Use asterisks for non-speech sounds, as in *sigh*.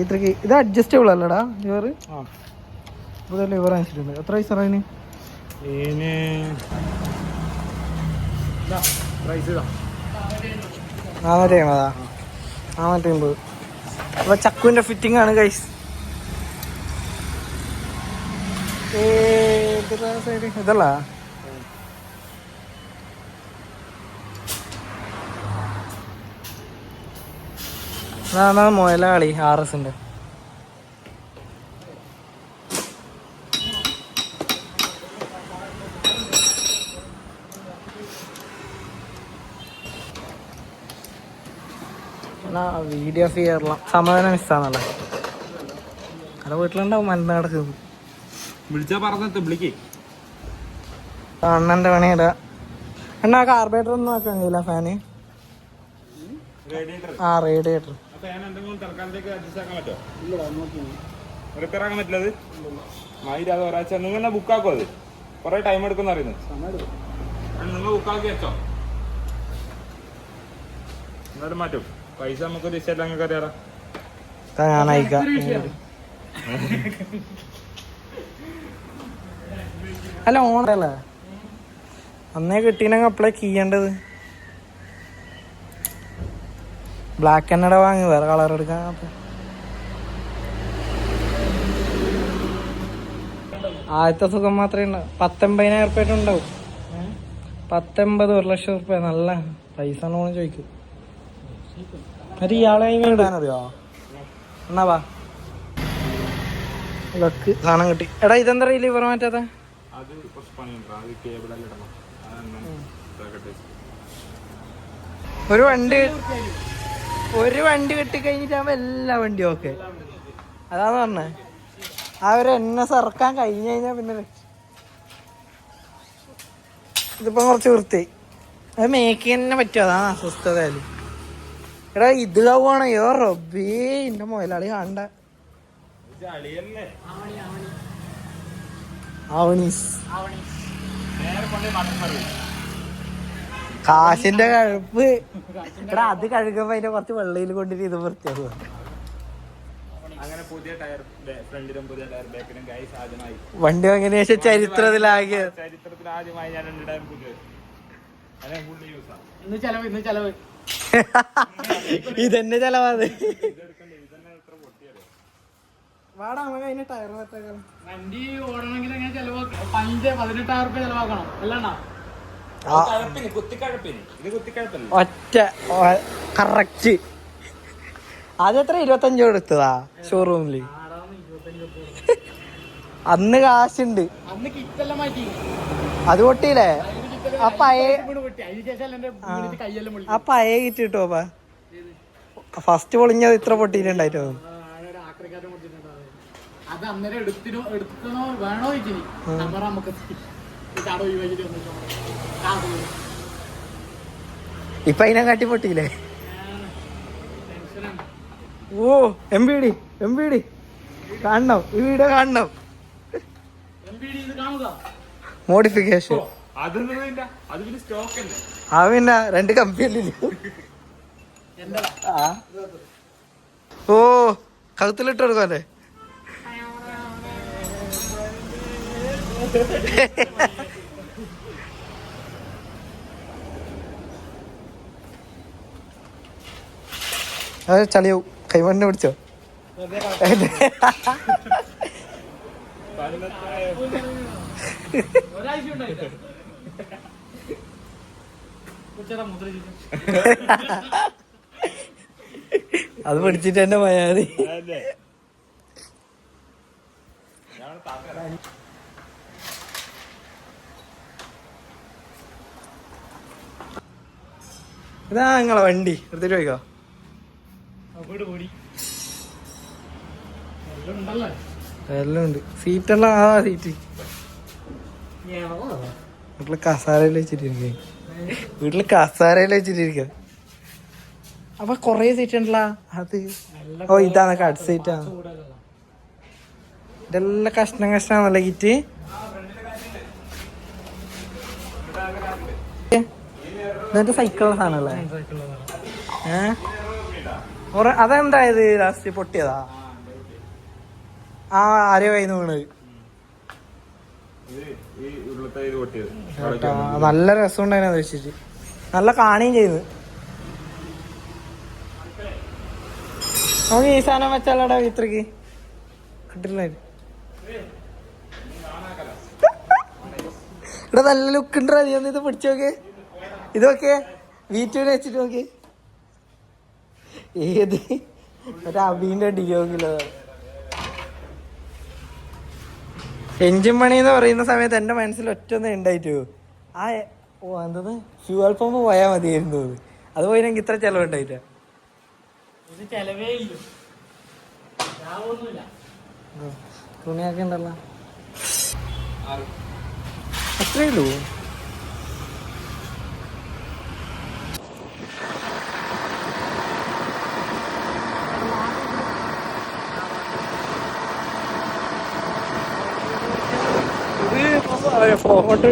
ഇത്രക്ക് ഇത് അഡ്ജസ്റ്റബിൾ അല്ലടാ ലിവർ പുതിയ ലിവർ അനുസരിച്ചിട്ടുണ്ട് എത്ര പൈസ അതിന് നാനൂറ്റി അമ്പതാ നാനൂറ്റി അമ്പത് അപ്പൊ ചക്കുവിന്റെ ഫിറ്റിംഗ് ആണ് ഗൈസ് ഇതല്ല? അതാണ് മുതലാളി ആർ എസിന്റെ വീഡിയോ ചെയ്യാറില്ല സമാധാനം മിസ്സാന്നല്ലേ അല്ല വീട്ടിലുണ്ടാവും മരുന്ന് കിടക്കുന്നു വിളിച്ചാ പറഞ്ഞത് വിളിക്കേ. അണ്ണന്റെ പണിയിടാ അണ്ണാ കാർബേറ്റർ ഒന്നും ആക്കാൻ കഴിയില്ല ഫാന് ആ റേഡിയേറ്റർ എന്തെങ്കിലും തൽക്കാലത്തേക്ക് അഡ്ജസ്റ്റ് ആക്കാൻ പറ്റുമോ? റിപ്പയർ ആക്കാൻ പറ്റില്ല അത്? മയിരാതെ ഒരാഴ്ച. നിങ്ങൾ തന്നെ ബുക്ക് ആക്കോ അത്? കുറെ ടൈം എടുക്കും. അറിയുന്നത് നിങ്ങൾ ബുക്ക് ആക്കി വെച്ചോ. എന്നാലും മാറ്റും. പൈസ നമുക്ക് ദിശയല്ല നിങ്ങൾക്ക് അറിയാറാ ഞാൻ അയക്കാം. അല്ല ഓണല്ലേ? അന്നേ കിട്ടീനെങ്കിൽ അപ്ലൈ ചെയ്യേണ്ടത്. ബ്ലാക്ക് എന്നട വാങ്ങി വേറെ കളർ എടുക്കാൻ ആദ്യത്തെ സുഖം മാത്രമേ ഉണ്ടാവും പത്തൊമ്പതിനായിരം റുപ്യ ഉണ്ടാവും. പത്തൊമ്പത് ഒരു ലക്ഷം ഉറുപ്പ്യ. നല്ല പൈസ ലോൺ ചോദിക്കും. എന്നിട്ട് ഇയാളെ ഇടാനറിയോ എന്നാ വാ. ലക്ക് സാധനം കിട്ടി. എടാ ഇതെന്താ ലിവർ മാറ്റാത്ത. ഒരു വണ്ടി ഒരു വണ്ടി കിട്ടി കഴിഞ്ഞിട്ടാകുമ്പോ എല്ലാ വണ്ടിയും ഓക്കെ. അതാണ് പറഞ്ഞേ. അവർ എന്നെ സർക്കാൻ കഴിഞ്ഞു കഴിഞ്ഞാ പിന്നെ ഇതിപ്പോ കുറച്ച് വൃത്തി. അത് മേക്ക് തന്നെ പറ്റും. അതാണ് അസ്വസ്ഥതയാലും എടാ ഇത് കവുകയാണ് യോ റബ്ബേ എന്റെ മുതലാളി കാണണ്ട ഇത് അളിയല്ലേ കാശിന്റെ കഴുപ്പ്. എടാ അത് കഴുകുമ്പോ അതിന്റെ കുറച്ച് വെള്ളയിൽ കൊണ്ടിട്ട് ഇത് വൃത്തിയാക്കുക അങ്ങനെ പുതിയ ടയർ ഫ്രണ്ടിലും പുതിയ ടയർ ബാക്കിലും ഗൈസ് ആദ്യമായി വണ്ടി അങ്ങനെ ശേഷം ചരിത്രത്തിലാകിയ ചരിത്രത്തിൽ ആദ്യമായി ഞാൻ രണ്ട് ടയർ പുതിയത് അതെ യൂസ് ആണ് ഇന്ന് ചെലവ് ഇന്ന് ചെലവ്. *laughs* ഇതെന്നെ ചെലവാത്. വാടാ നമുക്ക് അതിന് ടയർ വണ്ടി ഓടണമെങ്കിൽ എങ്ങനെ ചെലവ് പതിനഞ്ച് പതിനെട്ടായിരം റുപ്യ ചെലവാക്കണം. അല്ലണ്ണ ഒറ്റ കറക്റ്റ്. അത് എത്ര? എടുത്തതാ ഷോറൂമിൽ അന്ന് കാശുണ്ട്. അത് പൊട്ടിയില്ലേ? ആ പഴയ കിട്ടിട്ടോ ആ. പഴയ കിറ്റ് കിട്ടുമോ ഫസ്റ്റ് പൊളിഞ്ഞത് ഇത്ര പൊട്ടിയിട്ടുണ്ടായിട്ടോ? അത് അന്നേരം എടുത്തിനോ എടുക്കണോ വേണോ നമ്പർ നമുക്ക് ഇപ്പൊ അതിനെ കാട്ടി പൊട്ടിയില്ലേ? ഓ M B D M B D കാണണം ഈ വീഡിയോ കാണണം. MPD ഇത് കാണുക. മോഡിഫിക്കേഷൻ ആ പിന്നെ രണ്ട് കമ്പിയല്ലേ എന്താ? ഓ കഴുത്തിലിട്ട് കൊടുക്കല്ലേ ചളിയാവും കൈമണ്ണ പിടിച്ചോ. അത് പിടിച്ചിട്ട് തന്നെ മയാതി അല്ലേ ഞാൻ താക്കറ ഇതാ നിങ്ങളെ വണ്ടി. എടുത്തിട്ട് പോയിക്കോ. എല്ലാം ഉണ്ട് സീറ്റെല്ലാം ആ സീറ്റ്. വീട്ടിൽ കസാരയിൽ വെച്ചിട്ടിരിക്ക വീട്ടിൽ കസാരയിൽ വെച്ചിട്ടിരിക്ക അപ്പൊ കൊറേ സീറ്റ് ഉണ്ടല്ല അത് ഓ ഇതാണ് കട്ട് സീറ്റാണ്. ഇതെല്ലാം കഷ്ണം കഷ്ണാണല്ലോ കിറ്റ് ഇതെന്റെ സൈക്കിളുള്ള സാധനമല്ലേ? ഏഹ് അതെന്തായത് ലാസ്റ്റ് പൊട്ടിയതാ? ആ ആരെയോ കയ്യിൽ നിന്ന് വീണത് നല്ല രസം ഉണ്ടായിരുന്നു വെച്ചിട്ട്. നല്ല കാണുകയും ചെയ്തു. നമുക്ക് ഈ സാധനം വെച്ചാലടാ ഇത്രക്ക്. കിട്ടില്ല ഇവിടെ നല്ല ലുക്ക് ഉണ്ടോ ഒന്ന് ഇത് പിടിച്ചു നോക്ക്. ഇതൊക്കെ വീറ്റുവിനെ വെച്ചിട്ട് നോക്കി. ഏത്? ഒരു അബീന്റെ ഡിയോങ്കിലോ എഞ്ചിൻ പണി എന്ന് പറയുന്ന സമയത്ത് എന്റെ മനസ്സിൽ ഒറ്റ ഒന്നേ ഉണ്ടായിട്ടു. ആ ഓ എന്തത്? ഫ്യൂവൽ പമ്പ് പോയാൽ മതിയായിരുന്നു അത്. എനിക്ക് ഇത്ര ചെലവുണ്ടായിട്ട. ഇത് ചെലവേ ഇല്ല. ലാഭമൊന്നുമില്ല. തുണിയൊക്കെ ഉണ്ടല്ലോ. അത്രേ ഉള്ളൂ. ഇത് ഫോട്ടോ